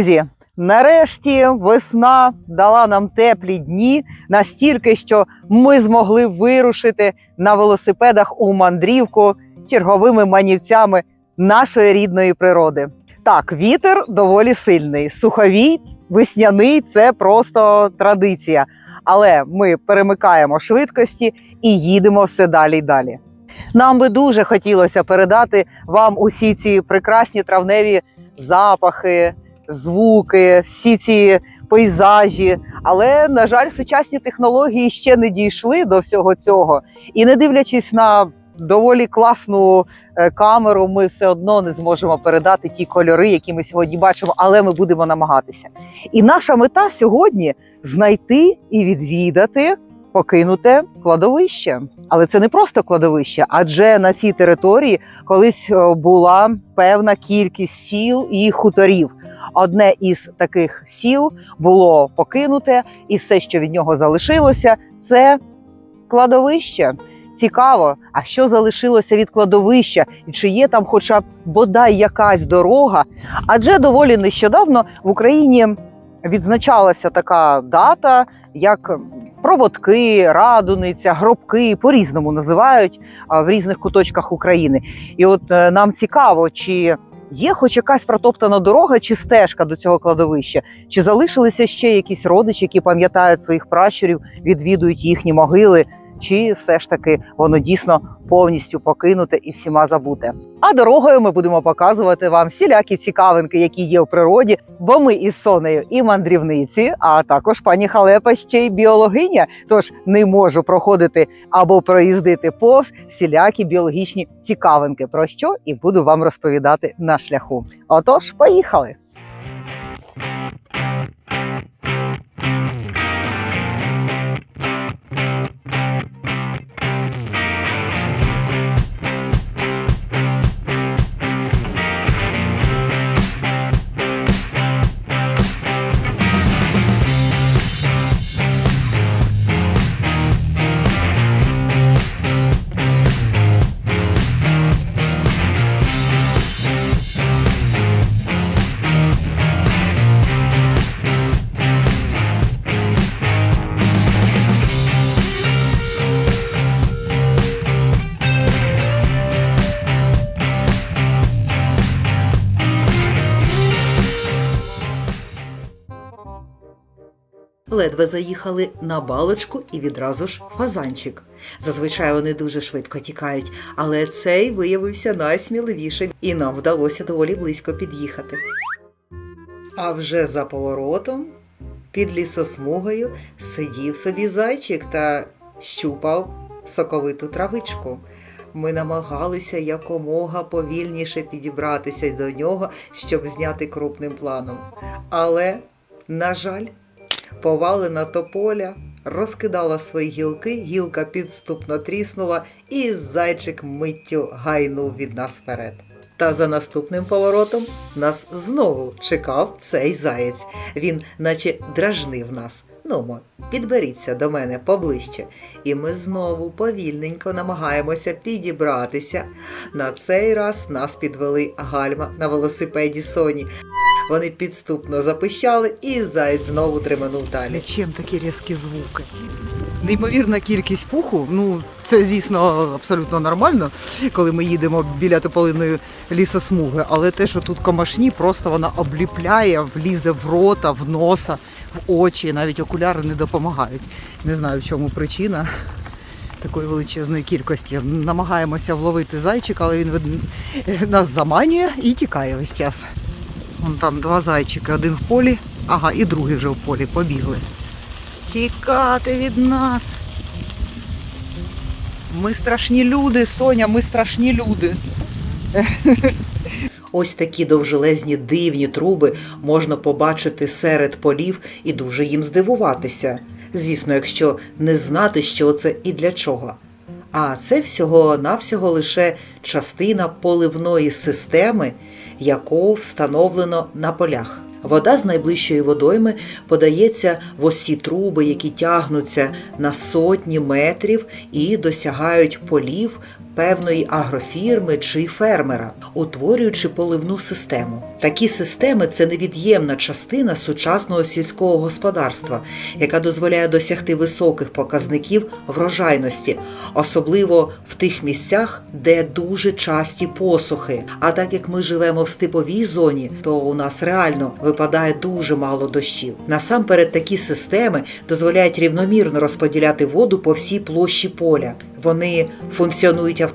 друзі! Нарешті весна дала нам теплі дні настільки, що ми змогли вирушити на велосипедах у мандрівку черговими манівцями нашої рідної природи. Так, вітер доволі сильний, суховій, весняний це просто традиція. Але ми перемикаємо швидкості і їдемо все далі й далі. Нам би дуже хотілося передати вам усі ці прекрасні травневі запахи, звуки, всі ці пейзажі. Але, на жаль, сучасні технології ще не дійшли до всього цього. І не дивлячись на доволі класну е, камеру, ми все одно не зможемо передати ті кольори, які ми сьогодні бачимо, але ми будемо намагатися. І наша мета сьогодні знайти і відвідати покинуте кладовище. Але це не просто кладовище, адже на цій території колись е, була певна кількість сіл і хуторів. Одне із таких сіл було покинуте, і все, що від нього залишилося, це кладовище. Цікаво, а що залишилося від кладовища, і чи є там, хоча б бодай якась дорога? Адже доволі нещодавно в Україні відзначалася така дата, як проводки, радуниця, гробки по-різному називають в різних куточках України. І от е, нам цікаво, чи є хоч якась протоптана дорога чи стежка до цього кладовища, чи залишилися ще якісь родичі, які пам'ятають своїх пращурів, відвідують їхні могили. Чи все ж таки воно дійсно повністю покинуте і всіма забуте? А дорогою ми будемо показувати вам всілякі цікавинки, які є в природі, бо ми із Сонею і мандрівниці, а також пані Халепа ще й біологиня. Тож не можу проходити або проїздити повз всілякі біологічні цікавинки, про що і буду вам розповідати на шляху. Отож, поїхали! Ледве заїхали на балочку і відразу ж фазанчик. Зазвичай вони дуже швидко тікають, але цей виявився найсміливішим, і нам вдалося доволі близько під'їхати. А вже за поворотом, під лісосмугою, сидів собі зайчик та щупав соковиту травичку. Ми намагалися якомога повільніше підібратися до нього, щоб зняти крупним планом. Але, на жаль, повалена тополя розкидала свої гілки, гілка підступно тріснула, і зайчик миттю гайнув від нас вперед. Та за наступним поворотом нас знову чекав цей заєць. Він наче дражнив нас. Нумо, підберіться до мене поближче. І ми знову повільненько намагаємося підібратися. На цей раз нас підвели гальма на велосипеді Соні. Вони підступно запищали, і заєць знову триманув далі. Чим такі різкі звуки? Неймовірна кількість пуху. Ну, це, звісно, абсолютно нормально, коли ми їдемо біля тополиної лісосмуги. Але те, що тут комашні, просто вона обліпляє, влізе в рота, в носа, в очі. Навіть окуляри не допомагають. Не знаю, в чому причина такої величезної кількості. Намагаємося вловити зайчика, але він нас заманює і тікає весь час. Вон там два зайчики, один в полі, ага, і другий вже в полі, побігли. Тікати від нас. Ми страшні люди, Соня, ми страшні люди. Ось такі довжелезні дивні труби можна побачити серед полів і дуже їм здивуватися. Звісно, якщо не знати, що це і для чого. А це всього-навсього лише частина поливної системи, яку встановлено на полях. Вода з найближчої водойми подається в осі труби, які тягнуться на сотні метрів і досягають полів певної агрофірми чи фермера, утворюючи поливну систему. Такі системи це невід'ємна частина сучасного сільського господарства, яка дозволяє досягти високих показників врожайності, особливо в тих місцях, де дуже часті посухи. А так як ми живемо в степовій зоні, то у нас реально випадає дуже мало дощів. Насамперед, такі системи дозволяють рівномірно розподіляти воду по всій площі поля. Вони функціонують автоматично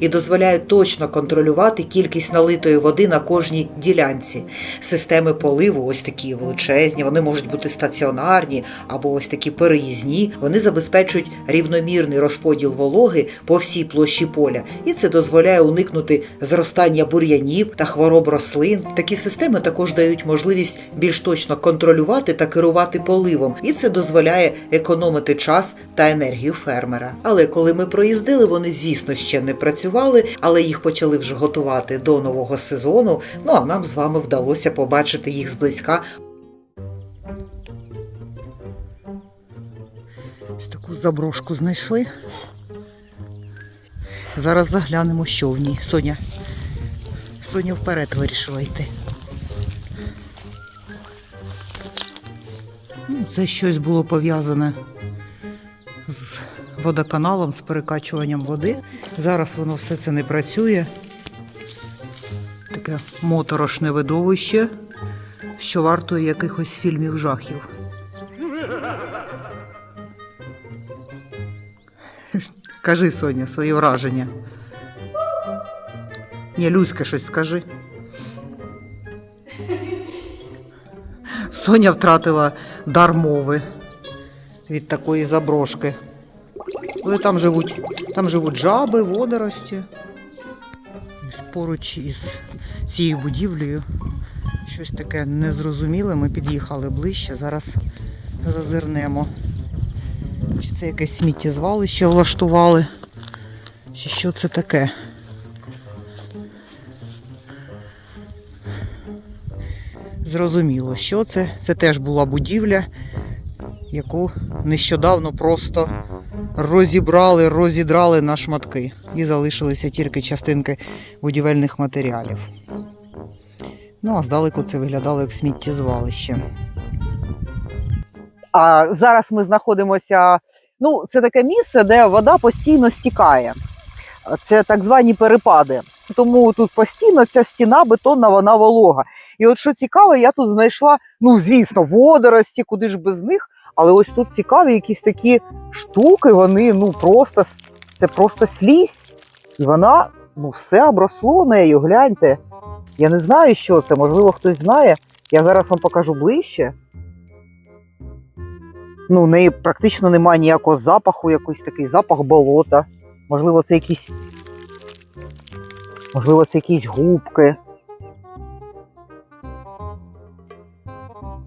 і дозволяють точно контролювати кількість налитої води на кожній ділянці. Системи поливу, ось такі величезні, вони можуть бути стаціонарні або ось такі переїзні. Вони забезпечують рівномірний розподіл вологи по всій площі поля, і це дозволяє уникнути зростання бур'янів та хвороб рослин. Такі системи також дають можливість більш точно контролювати та керувати поливом, і це дозволяє економити час та енергію фермера. Але коли ми проїздили, вони, звісно, ще не працювали, але їх почали вже готувати до нового сезону. Ну а нам з вами вдалося побачити їх зблизька. Ось таку заброшку знайшли. Зараз заглянемо, що в ній. Соня. Соня вперед вирішила йти. Ну, Це щось було пов'язане водоканалом, з перекачуванням води. Зараз воно все це не працює. Таке моторошне видовище, що вартує якихось фільмів жахів. Кажи, Соня, свої враження. Ні, людське щось скажи. Соня втратила дар мови від такої заброшки. Але там живуть, там живуть жаби, водорості. Поруч із цією будівлею щось таке незрозуміле. Ми під'їхали ближче. Зараз зазирнемо. Чи це якесь сміттєзвалище влаштували? Чи що це таке? Зрозуміло, що це. Це теж була будівля, яку нещодавно просто розібрали, розідрали на шматки. І залишилися тільки частинки будівельних матеріалів. Ну, а здалеку це виглядало як сміттєзвалище. А зараз ми знаходимося. Ну, це таке місце, де вода постійно стікає. Це так звані перепади. Тому тут постійно ця стіна бетонна, вона волога. І от що цікаво, я тут знайшла, ну, звісно, водорості, куди ж без них. Але ось тут цікаві якісь такі штуки, вони ну просто це просто слізь. І вона ну все обросло нею. Гляньте. Я не знаю, що це. Можливо, хтось знає. Я зараз вам покажу ближче. Ну, в неї практично немає ніякого запаху, якийсь такий запах болота. Можливо, це якісь. Можливо, це якісь губки.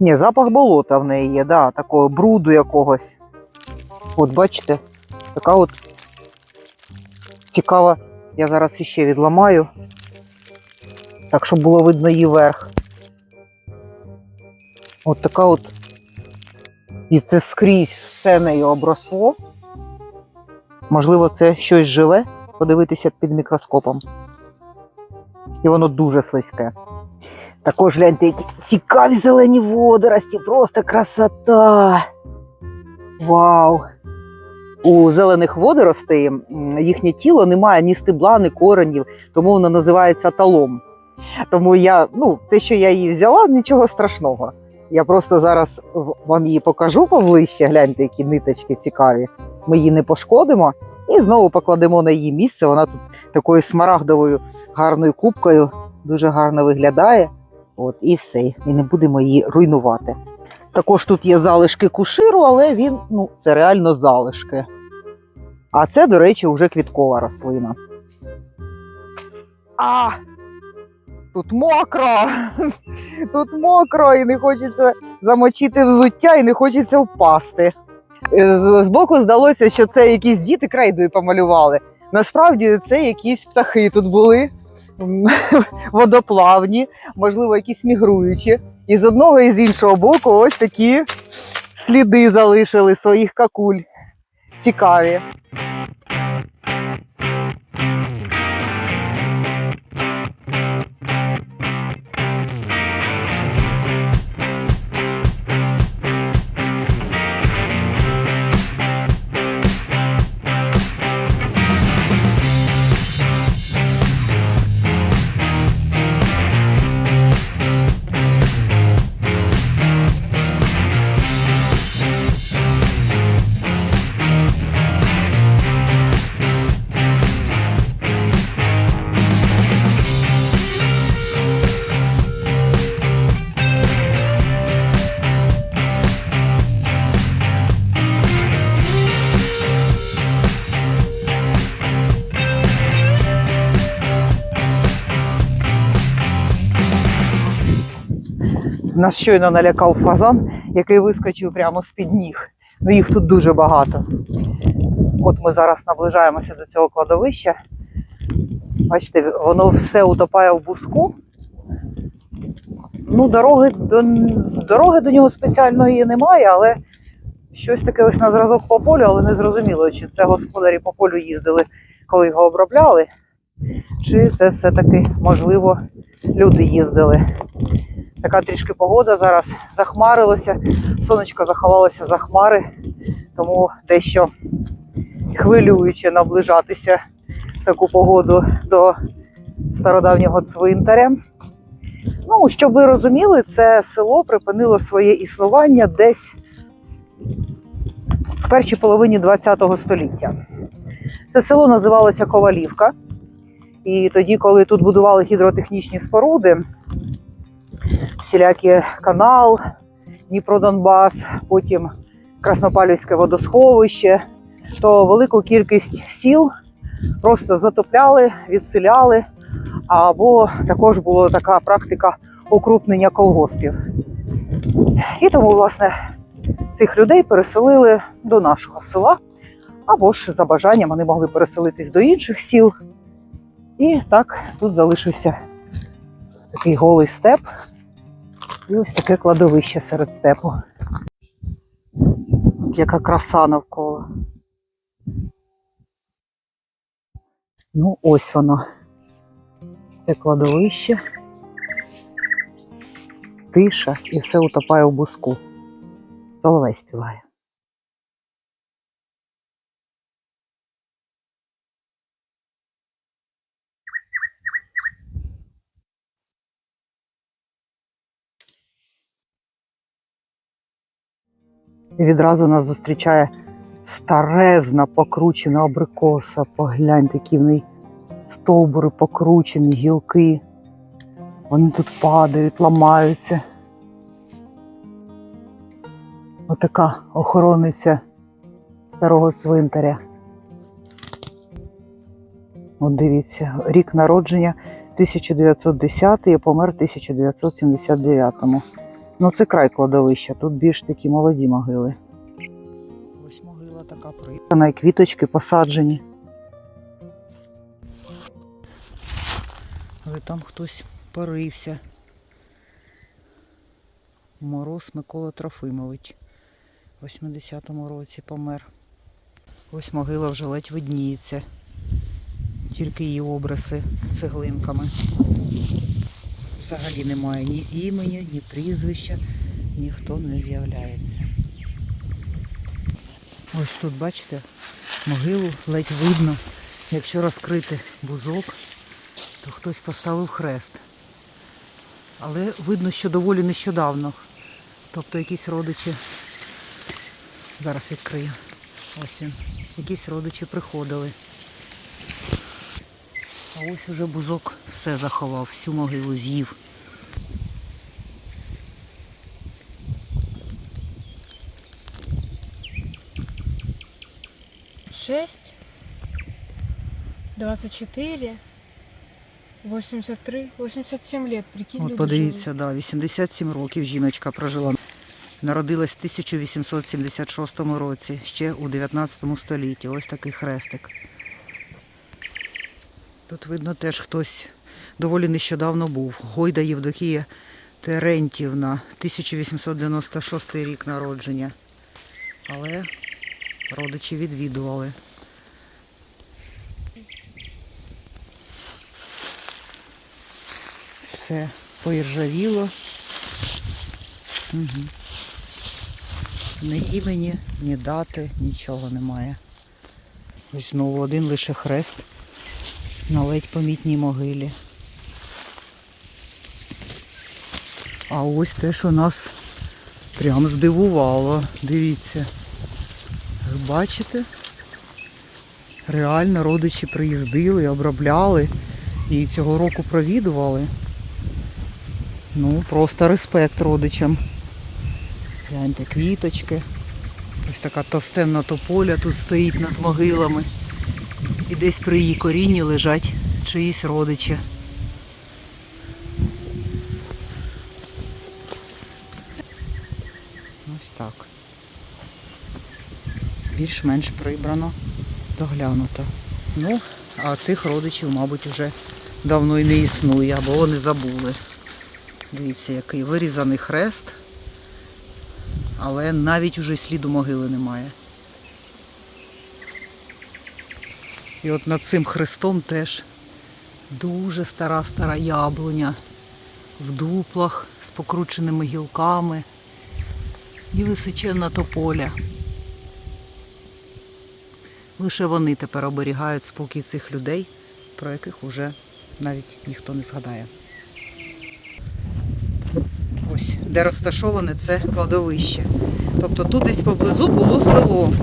Ні, запах болота в неї є, да, такого бруду якогось. От бачите, така от цікава. Я зараз іще відламаю. Так, щоб було видно її верх. От така от. І це скрізь все нею обросло. Можливо, це щось живе, подивитися під мікроскопом. І воно дуже слизьке. Також гляньте, які цікаві зелені водорості, просто красота. Вау! У зелених водоростей їхнє тіло не має ні стебла, ні коренів, тому воно називається талом. Тому я, ну, те, що я її взяла, нічого страшного. Я просто зараз вам її покажу поближче. Гляньте, які ниточки цікаві. Ми її не пошкодимо і знову покладемо на її місце. Вона тут такою смарагдовою гарною кубкою дуже гарно виглядає. От і все. І не будемо її руйнувати. Також тут є залишки куширу, але він ну, це реально залишки. А це, до речі, вже квіткова рослина. А! Тут мокро! Тут мокро і не хочеться замочити взуття, і не хочеться впасти. Е, Збоку здалося, що це якісь діти крейдою помалювали. Насправді це якісь птахи тут були водоплавні, можливо, якісь мігруючі. І з одного і з іншого боку ось такі сліди залишили своїх какуль. Цікаві. Нас щойно налякав фазан, який вискочив прямо з-під ніг. Ну, їх тут дуже багато. От ми зараз наближаємося до цього кладовища. Бачите, воно все утопає в буску. Ну, дороги до, дороги до нього спеціальної немає, але щось таке ось на зразок по полю, але не зрозуміло, чи це господарі по полю їздили, коли його обробляли, чи це все-таки, можливо, люди їздили. Така трішки погода зараз захмарилося, сонечко заховалося за хмари, тому дещо хвилююче наближатися в таку погоду до стародавнього цвинтаря. Ну, щоб ви розуміли, це село припинило своє існування десь в першій половині ХХ століття. Це село називалося Ковалівка. І тоді, коли тут будували гідротехнічні споруди, всілякі канал, Дніпро-Донбас, потім Краснопалівське водосховище, то велику кількість сіл просто затопляли, відселяли, або також була така практика укрупнення колгоспів. І тому, власне, цих людей переселили до нашого села, або ж за бажанням вони могли переселитись до інших сіл. І так тут залишився такий голий степ і ось таке кладовище серед степу. Яка краса навколо. Ну, ось воно. Це кладовище. Тиша і все утопає у буску. Соловей співає. І відразу нас зустрічає старезна покручена абрикоса. Погляньте, які в неї стовбури покручені, гілки. Вони тут падають, ламаються. Отака охорониця старого цвинтаря. От дивіться, рік народження 1910 і помер 1979-му. Ну, це край кладовища, тут більш такі молоді могили. Ось могила така прикана, і квіточки посаджені. Але там хтось порився. Мороз Микола Трофимович. В 80-му році помер. Ось могила вже ледь видніється. Тільки її обриси цеглинками. Взагалі немає ні імені, ні прізвища, ніхто не з'являється. Ось тут, бачите, могилу ледь видно. Якщо розкрити бузок, то хтось поставив хрест. Але видно, що доволі нещодавно. Тобто якісь родичі, зараз відкрию. Ось він. Якісь родичі приходили. А ось уже бузок все заховав, всю могилу з'їв. шесть, двадцать четыре, восемьдесят три, восемьдесят семь лет, прикинь, От люди подивіться, да, 87 років жіночка прожила. Народилась в 1876 році, ще у 19 столітті. Ось такий хрестик. Тут видно теж хтось доволі нещодавно був. Гойда Євдокія Терентівна, 1896 рік народження. Але родичі відвідували. Все поіржавіло. Угу. Ні імені, ні дати, нічого немає. Ось знову один лише хрест на ледь помітній могилі. А ось те, що нас прям здивувало. Дивіться. Ви бачите? Реально родичі приїздили, обробляли і цього року провідували. Ну, просто респект родичам. Гляньте, квіточки. Ось така товстенна тополя тут стоїть над могилами. І десь при її корінні лежать чиїсь родичі. Ось так. Більш-менш прибрано, доглянуто. Ну, а цих родичів, мабуть, вже давно і не існує, або вони забули. Дивіться, який вирізаний хрест, але навіть уже сліду могили немає. І от над цим хрестом теж дуже стара стара яблуня в дуплах з покрученими гілками і височенна тополя. Лише вони тепер оберігають спокій цих людей, про яких уже навіть ніхто не згадає. Ось, де розташоване це кладовище. Тобто тут десь поблизу було село.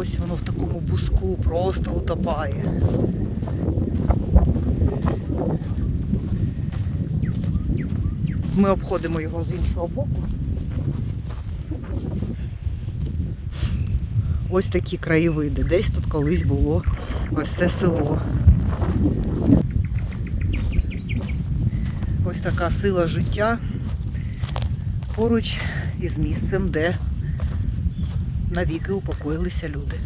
Ось воно в такому буску просто утопає. Ми обходимо його з іншого боку. Ось такі краєвиди. Десь тут колись було ось це село. Ось така сила життя поруч із місцем, де навіки упокоїлися люди.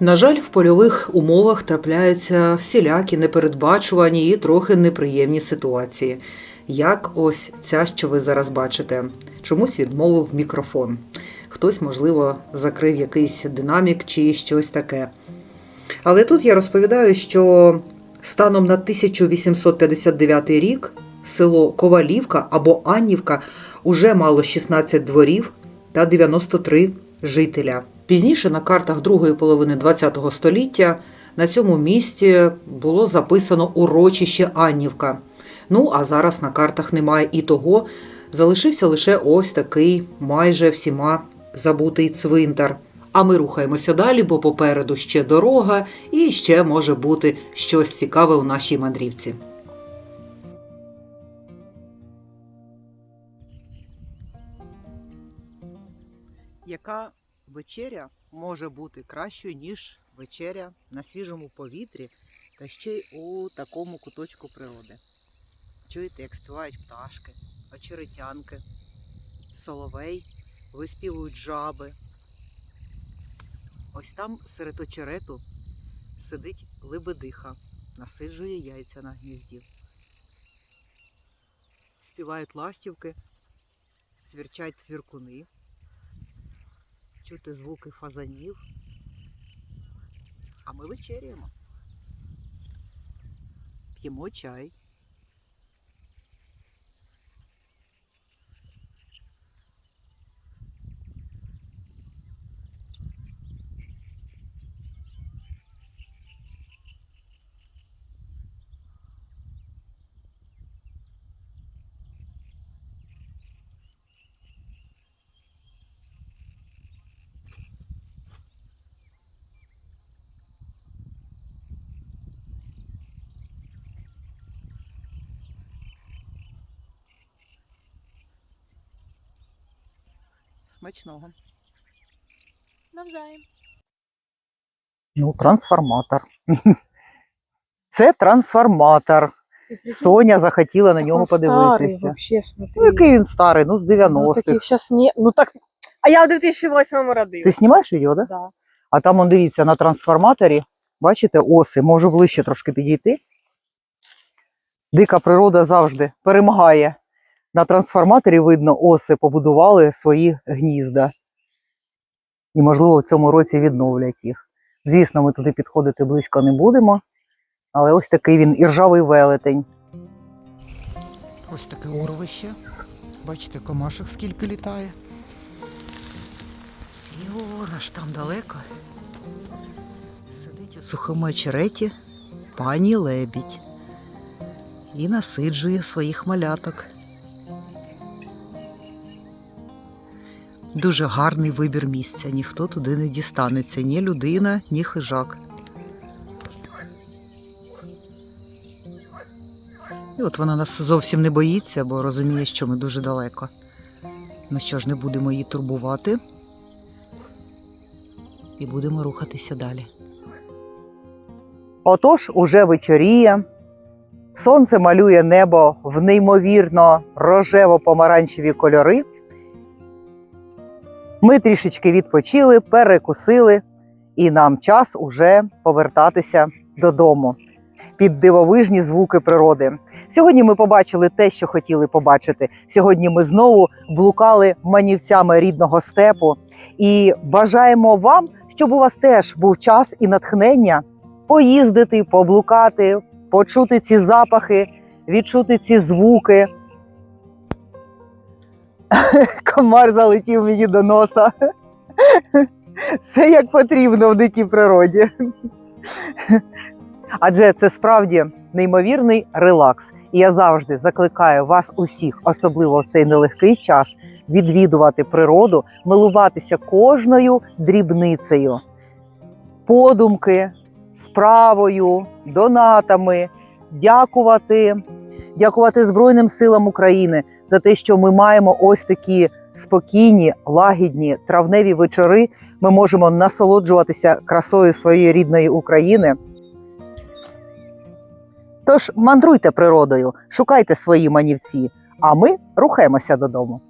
На жаль, в польових умовах трапляються всілякі непередбачувані і трохи неприємні ситуації. Як ось ця, що ви зараз бачите, чомусь відмовив мікрофон. Хтось, можливо, закрив якийсь динамік чи щось таке. Але тут я розповідаю, що станом на 1859 рік село Ковалівка або Аннівка уже мало 16 дворів та 93 жителя. Пізніше на картах другої половини ХХ століття на цьому місці було записано урочище Аннівка. Ну а зараз на картах немає і того. Залишився лише ось такий майже всіма забутий цвинтар. А ми рухаємося далі, бо попереду ще дорога і ще може бути щось цікаве у нашій мандрівці. Яка вечеря може бути кращою, ніж вечеря на свіжому повітрі та ще й у такому куточку природи? Чуєте, як співають пташки, очеретянки, соловей, виспівують жаби. Ось там серед очерету сидить лебедиха, насиджує яйця на гнізді. Співають ластівки, цвірчать цвіркуни чути звуки фазанів. А ми вечеряємо. П'ємо чай. Смачного. Навзаєм. Ну, трансформатор. Це трансформатор. Соня захотіла на нього подивитися. Вообще. Ну, який він старий, ну з Ну, 90-х. таких сейчас не... Ну так... А я в 2008 родилась. Ти знімаєш відео, так? Да? Да. А там, он, дивіться, на трансформаторі, бачите, оси, можу ближче трошки підійти. Дика природа завжди перемагає. На трансформаторі видно, оси побудували свої гнізда. І, можливо, в цьому році відновлять їх. Звісно, ми туди підходити близько не будемо, але ось такий він іржавий велетень. Ось таке урвище. Бачите, комашок скільки літає. І вона ж там далеко. Сидить у сухому очереті пані лебідь і насиджує своїх маляток. Дуже гарний вибір місця. Ніхто туди не дістанеться, ні людина, ні хижак. І от вона нас зовсім не боїться, бо розуміє, що ми дуже далеко. Ну що ж, не будемо її турбувати. І будемо рухатися далі. Отож, уже вечоріє. Сонце малює небо в неймовірно рожево-помаранчеві кольори. Ми трішечки відпочили, перекусили, і нам час уже повертатися додому під дивовижні звуки природи. Сьогодні ми побачили те, що хотіли побачити. Сьогодні ми знову блукали манівцями рідного степу і бажаємо вам, щоб у вас теж був час і натхнення поїздити, поблукати, почути ці запахи, відчути ці звуки. Комар залетів мені до носа. Все як потрібно в дикій природі. Адже це справді неймовірний релакс. І я завжди закликаю вас усіх, особливо в цей нелегкий час, відвідувати природу, милуватися кожною дрібницею, подумки, справою, донатами, дякувати, дякувати Збройним силам України за те, що ми маємо ось такі спокійні, лагідні травневі вечори. Ми можемо насолоджуватися красою своєї рідної України. Тож мандруйте природою, шукайте свої манівці, а ми рухаємося додому.